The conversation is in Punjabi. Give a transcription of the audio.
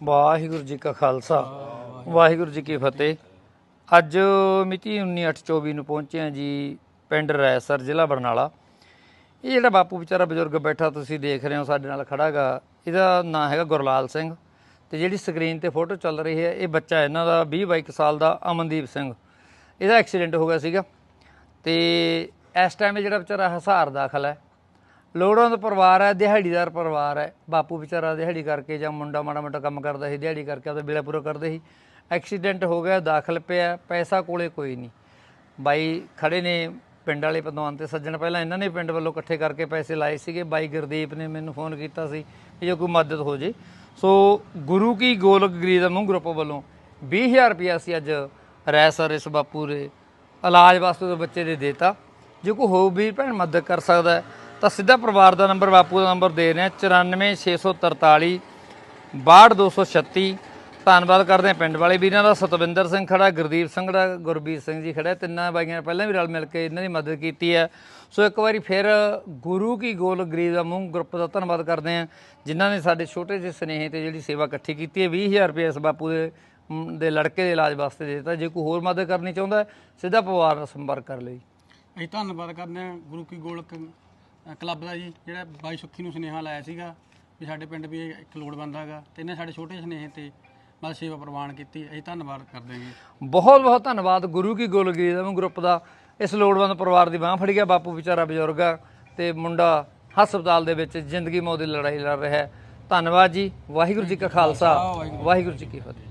ਵਾਹਿਗੁਰੂ ਜੀ ਕਾ ਖਾਲਸਾ, ਵਾਹਿਗੁਰੂ ਜੀ ਕੀ ਫਤਿਹ। ਅੱਜ ਮਿਤੀ 19/8/24 ਨੂੰ ਪਹੁੰਚੇ ਹਾਂ ਜੀ ਪਿੰਡ ਰੈਸਰ ਜ਼ਿਲ੍ਹਾ ਬਰਨਾਲਾ। ਇਹ ਜਿਹੜਾ ਬਾਪੂ ਵਿਚਾਰਾ ਬਜ਼ੁਰਗ ਬੈਠਾ ਤੁਸੀਂ ਦੇਖ ਰਹੇ ਹੋ, ਸਾਡੇ ਨਾਲ ਖੜਾਗਾ, ਇਹਦਾ ਨਾਂ ਹੈਗਾ ਗੁਰਲਾਲ ਸਿੰਘ। ਤੇ ਜਿਹੜੀ ਸਕਰੀਨ ਤੇ ਫੋਟੋ ਚੱਲ ਰਹੀ ਹੈ, ਇਹ ਬੱਚਾ ਇਹਨਾਂ ਦਾ 20 22 ਸਾਲ ਦਾ ਅਮਨਦੀਪ ਸਿੰਘ। ਇਹਦਾ ਐਕਸੀਡੈਂਟ ਹੋ ਗਿਆ ਸੀਗਾ। ਤੇ ਇਸ ਟਾਈਮ ਇਹ ਜਿਹੜਾ ਵਿਚਾਰਾ ਹਸਾਰ ਦਾਖਲ ਹੈ ਲੋੜਵੰਦ ਪਰਿਵਾਰ ਹੈ, ਦਿਹਾੜੀਦਾਰ ਪਰਿਵਾਰ ਹੈ। ਬਾਪੂ ਵਿਚਾਰਾ ਦਿਹਾੜੀ ਕਰਕੇ ਜਾਂ ਮੁੰਡਾ ਮਾੜਾ ਮੋਟਾ ਕੰਮ ਕਰਦਾ ਸੀ, ਦਿਹਾੜੀ ਕਰਕੇ ਆਪਦਾ ਬਿਲਾ ਪੂਰਾ ਕਰਦੇ ਸੀ। ਐਕਸੀਡੈਂਟ ਹੋ ਗਿਆ, ਦਾਖਲ ਪਿਆ, ਪੈਸਾ ਕੋਲੇ ਕੋਈ ਨਹੀਂ। ਬਾਈ ਖੜੇ ਨੇ ਪਿੰਡ ਵਾਲੇ ਪਦਵਾਨ ਤੇ ਸੱਜਣ, ਪਹਿਲਾਂ ਇਹਨਾਂ ਨੇ ਪਿੰਡ ਵੱਲੋਂ ਇਕੱਠੇ ਕਰਕੇ ਪੈਸੇ ਲਾਏ ਸੀਗੇ। ਬਾਈ ਗੁਰਦੀਪ ਨੇ ਮੈਨੂੰ ਫੋਨ ਕੀਤਾ ਸੀ ਕਿ ਜੇ ਕੋਈ ਮਦਦ ਹੋ ਜੇ। ਸੋ ਗੁਰੂ ਕੀ ਗੋਲਕ ਗਰੀ ਦਾ ਮੂੰਹ ਗਰੁੱਪ ਵੱਲੋਂ 20000 ਰੁਪਇਆ ਅਸੀਂ ਅੱਜ ਰੈਸਰ ਇਸ ਬਾਪੂ ਦੇ ਇਲਾਜ ਵਾਸਤੇ ਉਹ ਬੱਚੇ ਦੇ ਦੇਤਾ। ਜੇ ਕੋਈ ਹੋ ਵੀ ਭੈਣ ਮਦਦ ਕਰ ਸਕਦਾ ਤਾਂ ਸਿੱਧਾ ਪਰਿਵਾਰ ਦਾ ਨੰਬਰ ਬਾਪੂ ਦਾ ਨੰਬਰ ਦੇ ਰਹੇ ਹਾਂ। 94643 62236 ਧੰਨਵਾਦ ਕਰਦੇ ਹਾਂ ਪਿੰਡ ਵਾਲੇ ਵੀਰਾਂ ਦਾ। ਸਤਵਿੰਦਰ ਸਿੰਘ ਖੜਾ ਗੁਰਦੀਪ ਸਿੰਘ ਖੜਾ ਗੁਰਬੀਰ ਸਿੰਘ ਜੀ ਖੜਾ। ਤਿੰਨਾਂ ਬਾਈਆਂ ਨੇ ਪਹਿਲਾਂ ਵੀ ਰਲ ਮਿਲ ਕੇ ਇਹਨਾਂ ਦੀ ਮਦਦ ਕੀਤੀ ਹੈ। ਸੋ ਇੱਕ ਵਾਰੀ ਫਿਰ ਗੁਰੂ ਕੀ ਗੋਲ ਗਰੀਬ ਦਾ ਮੂੰਹ ਗਰੁੱਪ ਦਾ ਧੰਨਵਾਦ ਕਰਦੇ ਹਾਂ ਜਿਨ੍ਹਾਂ ਨੇ ਸਾਡੇ ਛੋਟੇ ਜਿਹੇ ਸਨੇਹ ਤੇ ਜਿਹੜੀ ਸੇਵਾ ਇਕੱਠੀ ਕੀਤੀ ਹੈ। 20000 ਰੁਪਏ ਇਸ ਬਾਪੂ ਦੇ ਦੇ ਲੜਕੇ ਦੇ ਇਲਾਜ ਵਾਸਤੇ ਦੇ ਦਿੱਤਾ। ਜੇ ਕੋਈ ਹੋਰ ਮਦਦ ਕਰਨੀ ਚਾਹੁੰਦਾ ਸਿੱਧਾ ਪਰਿਵਾਰ ਨਾਲ ਸੰਪਰਕ ਕਰ ਲਈ। ਅਸੀਂ ਧੰਨਵਾਦ ਕਰਦੇ ਹਾਂ ਗੁਰੂ ਕੀ ਗੋਲਕ ਅ, ਕਲੱਬ ਦਾ ਜੀ ਜਿਹੜਾ ਬਾਈ ਸੁੱਖੀ ਨੂੰ ਸੁਨੇਹਾ ਲਾਇਆ ਸੀਗਾ ਵੀ ਸਾਡੇ ਪਿੰਡ ਵੀ ਇੱਕ ਲੋੜਵੰਦ ਹੈਗਾ ਤੇ ਇਹਨੇ ਸਾਡੇ ਛੋਟੇ ਸੁਨੇਹੇ ਤੇ ਮਦਦ ਸੇਵਾ ਪ੍ਰਵਾਨ ਕੀਤੀ ਅਸੀਂ ਧੰਨਵਾਦ ਕਰਦੇ ਹਾਂ ਜੀ। ਬਹੁਤ ਬਹੁਤ ਧੰਨਵਾਦ ਗੁਰੂ ਕੀ ਗੋਲਗਰੀ ਦਾ ਗਰੁੱਪ ਦਾ। ਇਸ ਲੋੜਵੰਦ ਪਰਿਵਾਰ ਦੀ ਬਾਹ ਫੜ ਗਿਆ ਬਾਪੂ ਵਿਚਾਰਾ ਬਜ਼ੁਰਗ ਆ ਤੇ ਮੁੰਡਾ ਹਸਪਤਾਲ ਦੇ ਵਿੱਚ ਜ਼ਿੰਦਗੀ ਮੌਤ ਦੀ ਲੜਾਈ ਲੜ ਰਿਹਾ ਹੈ। ਧੰਨਵਾਦ ਜੀ ਵਾਹਿਗੁਰੂ ਜੀ ਕਾ ਖਾਲਸਾ ਵਾਹਿਗੁਰੂ ਜੀ ਕੀ ਫਤਿਹ।